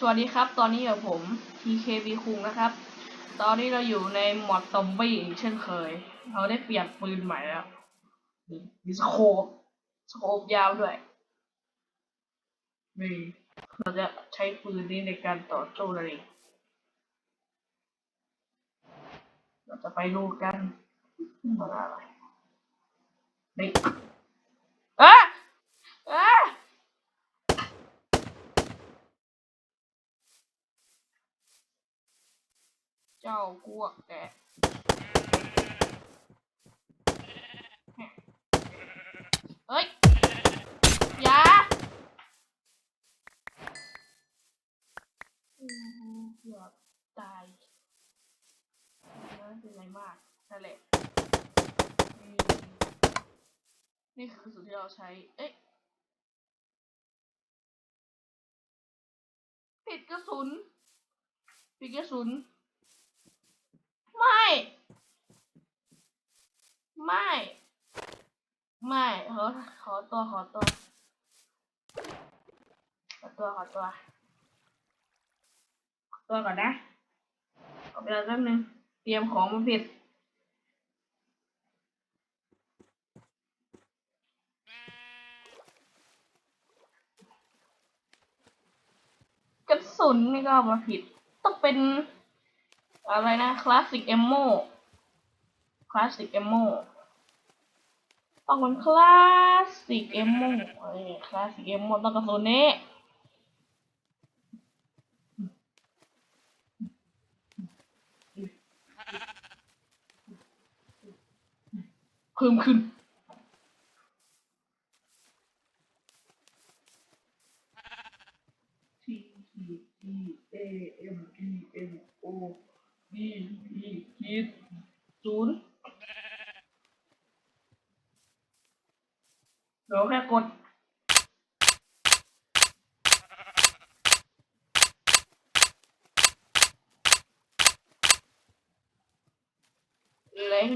สวัสดีครับ ตอนนี้กับผม TKB คุงนะครับ ตอนนี้เราอยู่ในหมอดซอมบี้อีกเช่นเคย เราได้เปลี่ยนปืนใหม่แล้วมีสโคปสโคปยาวด้วยนี่เราจะใช้ปืนนี้ในการต่อสู้นั่นเองเราจะไปดูกันมันอะไรนี่เอ๊ะเอ๊ะ เจ้ากวกแกเฮ้ยอย่าอืมเกือบตายไม่เป็นไรมากนั่นแหละนี่คือสุดที่เราใช้ เอ๊ะปิดกระสุนปิดกระสุน ไม่ ไม่ ไม่ขอขอตัวขอตัว ขอตัวขอตัวขอตัวก่อนนะขอเวลาแป๊บนึง เตรียมของมาผิดกระสุนนี่ก็มาผิด ต้องเป็น อะไรนะคลาสสิกเอมโมคลาสสิกเอมโมต้องเป็นคลาสสิกเอมโมเอ้คลาสสิกเอมโมต้องกระสุนนี้เพิ่มขึ้น T E E A M E M O B E ขีดศูนย์เดี๋ยวแค่กด เล็ง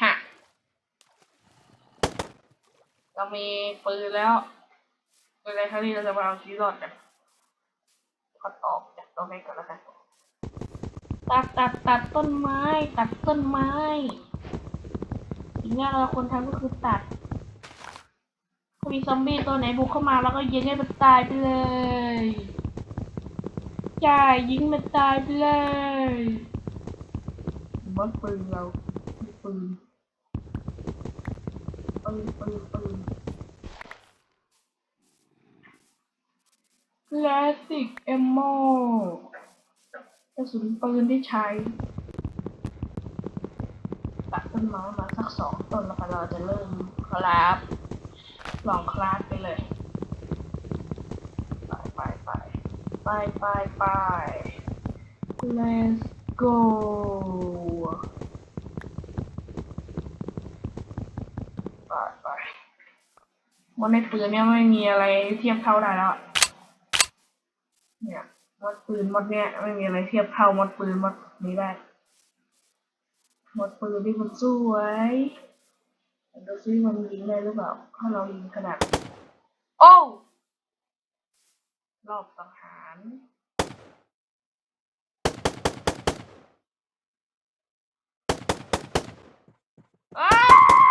ฮะ เรามี ปืนแล้วในครั้งนี้เราจะมาเอาชีวิตรอดกันก็ตอกจากตรงนี้ก่อนแล้วกันตัดตัดตัดต้นไม้ ตัดต้นไม้สิ่งแรกเราควรทำก็คือตัดถ้ามีซอมบี้ตัวไหนบุกเข้ามาแล้วก็ยิงให้มันตายไปเลยใช่ยิงมันตายไปเลยมันปืนเราปืนปืนปืนปืน คลาสสิกเอมโมกระสุนปืนที่ใช้ ตัดต้นไม้มาสักสองต้นแล้วก็เราจะเริ่มคราฟลองคราฟไปเลย ไปไปไปไปไปไป let's go ไปไปวันในปืนเนี่ยไม่มีอะไรเทียบเท่าได้แล้วอะ เนี่ยมดปืนมดเนี่ยไม่มีอะไรเทียบเท่ามดปืนมดนี้ได้มดปืนที่มันสวยดูซิมันยิงได้หรือเปล่าถ้าเรายิงขนาด โอ้วรอบสังหารอ้า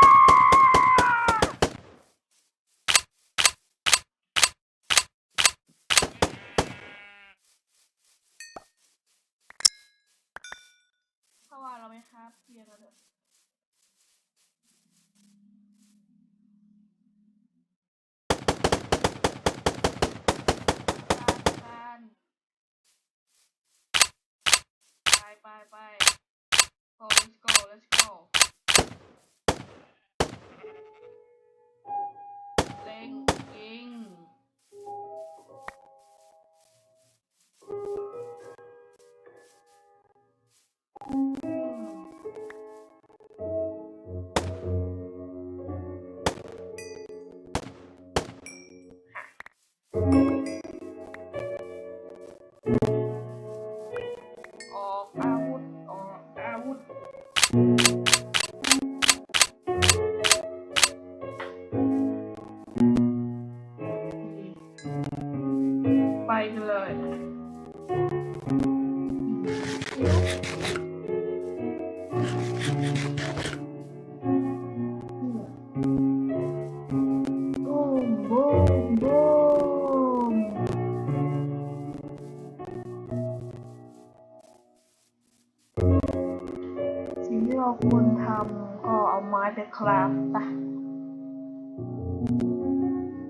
ถ้าว่าเราไหมครับเพียงกันเถอะไปไปไป go let's go let's go เล็งยิง สิ่งที่เราควรทำก็เอาไม้ไปคราฟไป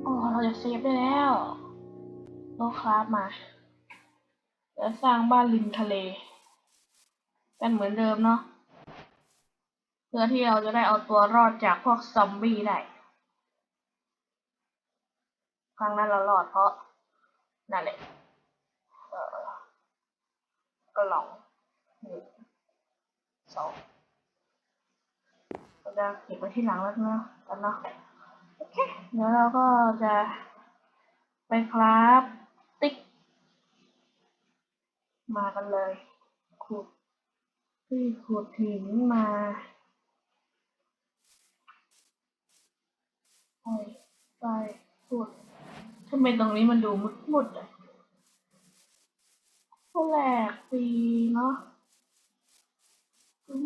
โอ้เราจะเซฟได้แล้ว เราคราฟมา แล้วสร้างบ้านริมทะเล กันเหมือนเดิมเนาะเพื่อที่เราจะได้เอาตัวรอดจากพวกซอมบี้ได้ครั้งนั้นเรารอดเพราะนั่นแหละกระหล่องหนึ่งสองเราจะเก็บไว้ที่หลังแล้วนะกันเนาะโอเคเดี๋ยวเราก็จะไปคราฟติ๊ก มากันเลย ขุดที่ขุดหินมาไปไปขุดทำไมตรงนี้มันดูมุดมุดๆอะก็แหลกดีเนาะ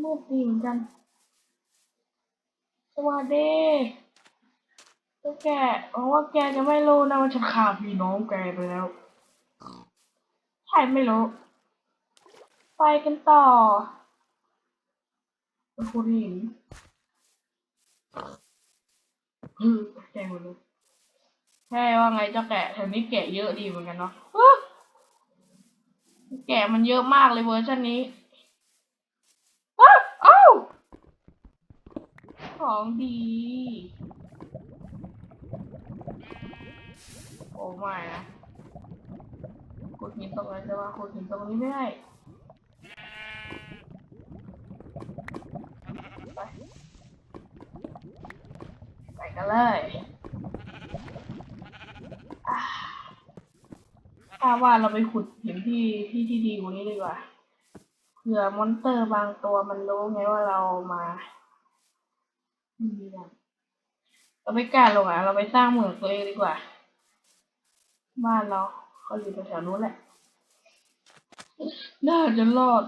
มืดดีเหมือนกัน สวัสดีเจ้าแกหวังว่าแกจะไม่รู้นะว่าฉันฆ่าพี่น้องแกไปแล้ว ใช่ไม่รู้ ไปกันต่อไปขุดหินฮึแกหมดเลยแค่ว่าไงเจ้าแกะแถวนี้แกะเยอะดีเหมือนกันเนาะแกะมันเยอะมากเลยเวอร์ชันนี้อ้าวอ้าวของดี โอ้ไม่นะขุดหินตรงนั้นจะมาขุดหินตรงนี้ไม่ได้ ไป ไปกัน เลยอ่าถ้าว่าเราไปขุดหินที่ที่ที่ดีกว่านี้ดีกว่า เผื่อมอนเตอร์บางตัวมันรู้ไงว่าเรามานี่นะเราไม่กล้าลงอะ เราไปสร้างเมืองตัวเองดีกว่า บ้านเราเขาอยู่แถวนู้นแหละ น่าจะรอด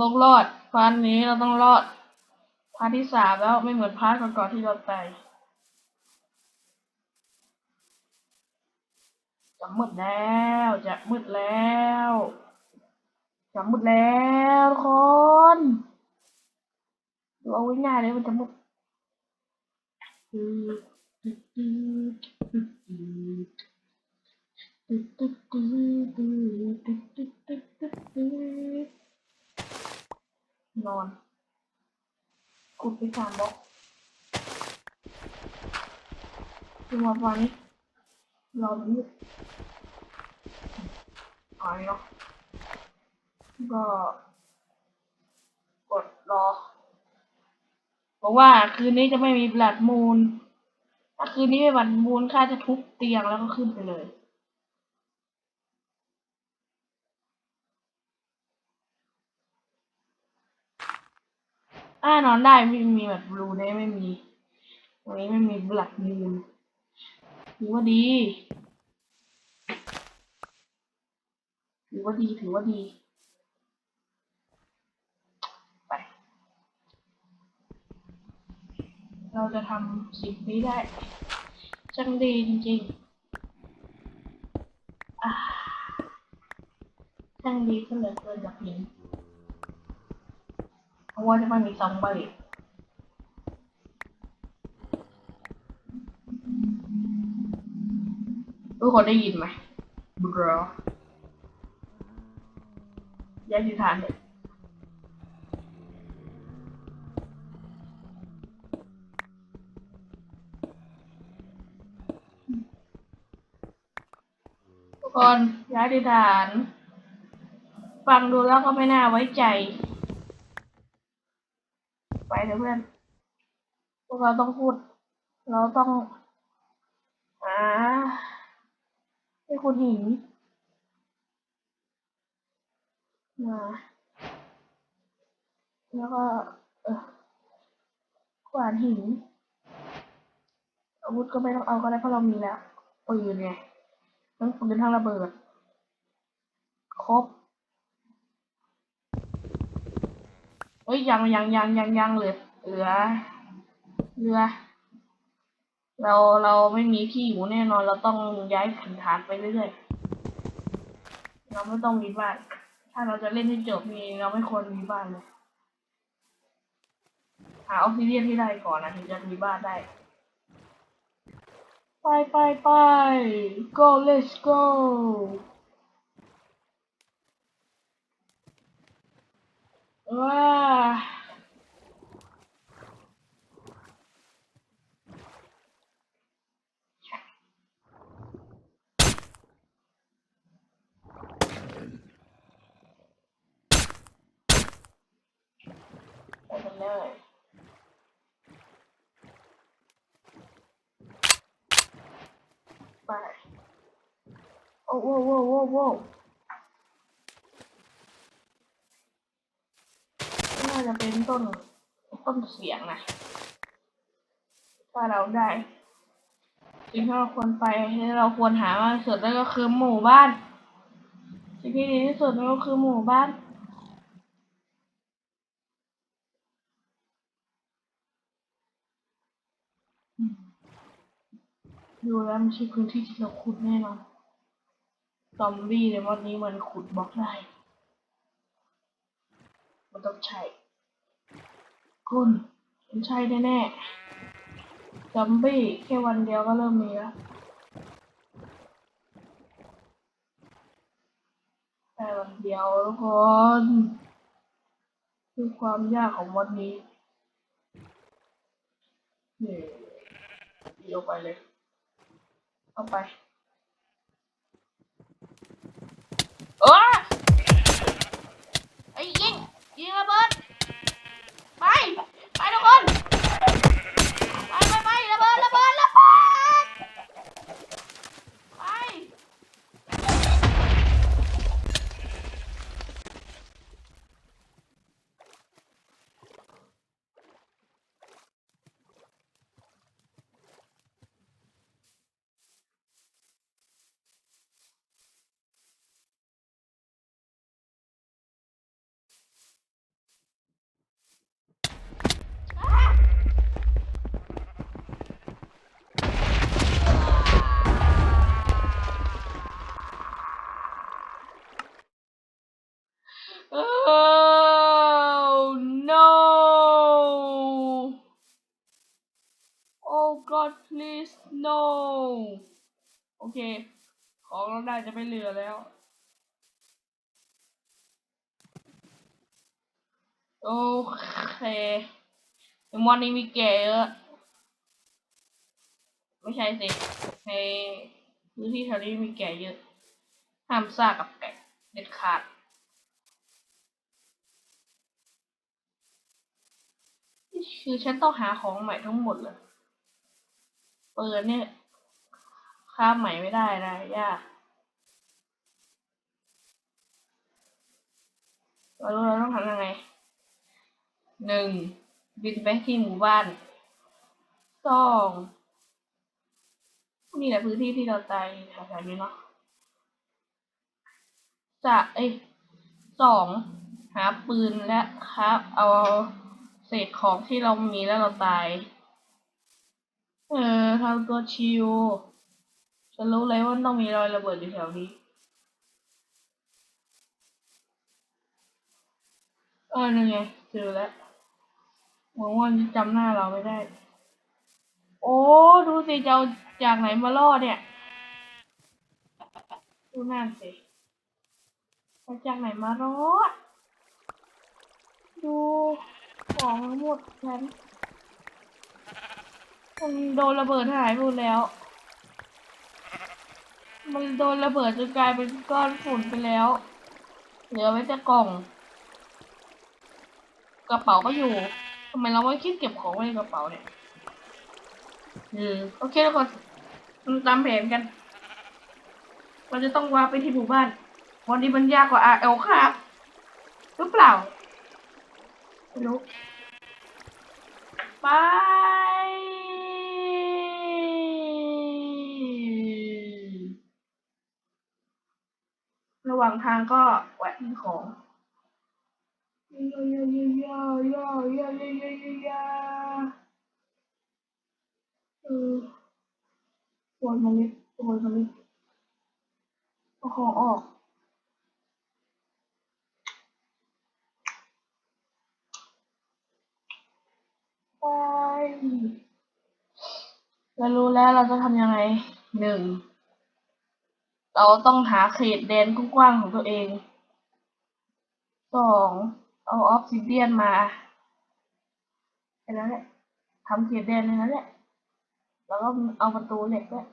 ลงรอดพาร์ทนี้เราต้องรอด พาร์ทที่สามแล้วไม่เหมือนพาร์ทก่อนๆที่เราตายจะมืดแล้วจะมืดแล้วจะมืดแล้วทุกคนดูเอาไว้ง่ายเลยมันจะมืดนอน กุดไปสามบล็อกดูมาฟังนี้รอมันมืดหายเนาะก็กดรอบอกว่าคืนนี้จะไม่มีบลัดมูนถ้าคืนนี้ไม่บลัดมูนข้าจะทุบเตียงแล้วก็ขึ้นไปเลย อ่านอนได้ไม่มีแบบบลูเนี่ยไม่มีตรงนี้ไม่มีบลัดมูนถือว่าดีถือว่าดีถือว่าดีไปเราจะทำสิ่งนี้ได้จังดีจริงๆอ่าจังดีก็เหลือเกินจากหิน เพราะว่าจะไม่มีซอมบี้ทุกคนได้ยินไหมบรอย้ายทิศทางเถอะทุกคนย้ายทิศทางฟังดูแล้วก็ไม่น่าไว้ใจ ไปเถอะเพื่อน พวกเราต้องพูด เราต้องอ่าให้คุณหินมาแล้วก็ขวานหิน อาวุธก็ไม่ต้องเอาก็ได้เพราะเรามีแล้วปืนไงทั้งปืนทั้งระเบิด ครบ เอ้ยยังยังยังยังยังเหลือเหลือเหลือ เราเราไม่มีที่อยู่แน่นอน เราต้องย้ายถิ่นฐานไปเรื่อยๆเราไม่ต้องมีบ้าน ถ้าเราจะเล่นให้จบนี่เราไม่ควรมีบ้านเลยหาออกซิเดียนที่ได้ก่อนนะถึงจะมีบ้านได้ ไปไปไป go let's go ว้าไปกันเลย ไป โอ้โว้โว้โว้โว้น่าจะเป็น ต้นต้นเสียงนะถ้าเราได้สิ่งที่เราควรไปที่เราควรหามากที่สุดนั่นก็คือหมู่บ้าน สิ่งที่ดีที่สุดนั่นก็คือหมู่บ้านดูแล้วไม่ใช่พื้นที่ที่เราขุดแน่นอนซอมบี้ในวันนี้มันขุดบล็อกได้ มันต้องใช่ คุณมันใช่แน่ๆซอมบี้แค่วันเดียวก็เริ่มมีแล้วแค่วันเดียวทุกคนคือความยากของวันนี้นี่เดียวไปเลยเอาไปเออไอ้ยยิงยิงระเบิด ไป ไปทุกคน ไปไปไประเบิดระเบิดระเบิดไป Oh no! Oh God, please no! โอ เค ของเราได้จะไม่เหลือแล้ว โอเคในมอนนี้มีแก่เยอะ ไม่ใช่สิในพื้นที่แถวนี้มีแก่เยอะ ห้ามซ่ากับไก่เด็ดขาดคือฉันต้องหาของใหม่ทั้งหมดเลย เปิดเนี่ย ค้าใหม่ไม่ได้นะยากเรารู้เราต้องทำยังไงหนึ่งบินไปที่หมู่บ้านสองนี่แหละพื้นที่ที่เราตายแถวนี้เนาะจะเอ้ยสองหาปืนและครับ เอาเศษของที่เรามีแล้วเราตาย เออทำตัวชิว ฉันรู้เลยว่าต้องมีรอยระเบิดอยู่แถวนี้เออนี่ไงเจอแล้วหวังว่าจะจำหน้าเราไม่ได้ โอ้ ดูสิจะเอาจากไหนมาล่อเนี่ย ดูนั่นสิเอาจากไหนมารอดดูของทั้งหมดฉันมันโดนระเบิดหายหมดแล้ว มันโดนระเบิดจนกลายเป็นก้อนฝุ่นไปแล้ว เหลือไว้แต่กล่อง กระเป๋าก็อยู่ทำไมเราไม่คิดเก็บของไว้ในกระเป๋าเนี่ยอืมโอเคแล้วก็ตามแผนกันเราจะต้องวาไปที่หมู่บ้าน วันนี้มันยากกว่า RL ครับหรือเปล่าไม่รู้ไป ระหว่างทางก็แวะซื้อของยายายายายายายายายาเออโวยมาเล็ดโวยมาเล็ดเอาของออกไปเรารู้แล้วเราจะทำยังไงหนึ่ง เราต้องหาเขตแดนกว้างๆของตัวเอง สองเอาออฟซิเดียนมาแค่นั้นแหละทำเขตแดนในนั้นแหละ แล้วก็เอาประตูเหล็กด้วย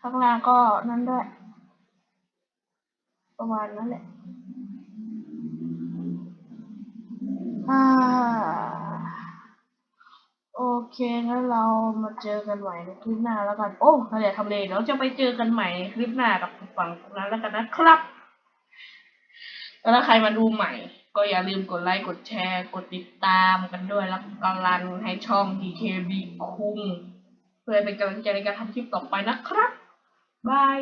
ข้างล่างก็นั่นด้วย ประมาณนั้นแหละอ่า โอเคงั้นเรามาเจอกันใหม่ในคลิปหน้าแล้วกัน โอ้เราอย่าทำเลยเดี๋ยวจะไปเจอกันใหม่ในคลิปหน้ากับฝั่งนั้นแล้วกันนะครับ แล้วถ้าใครมาดูใหม่ ก็อย่าลืมกดไลค์กดแชร์ กดติดตามกันด้วยแล้วก็รันให้ช่อง DKB คุงเพื่อเป็นกำลังใจในการทำคลิปต่อไปนะครับบาย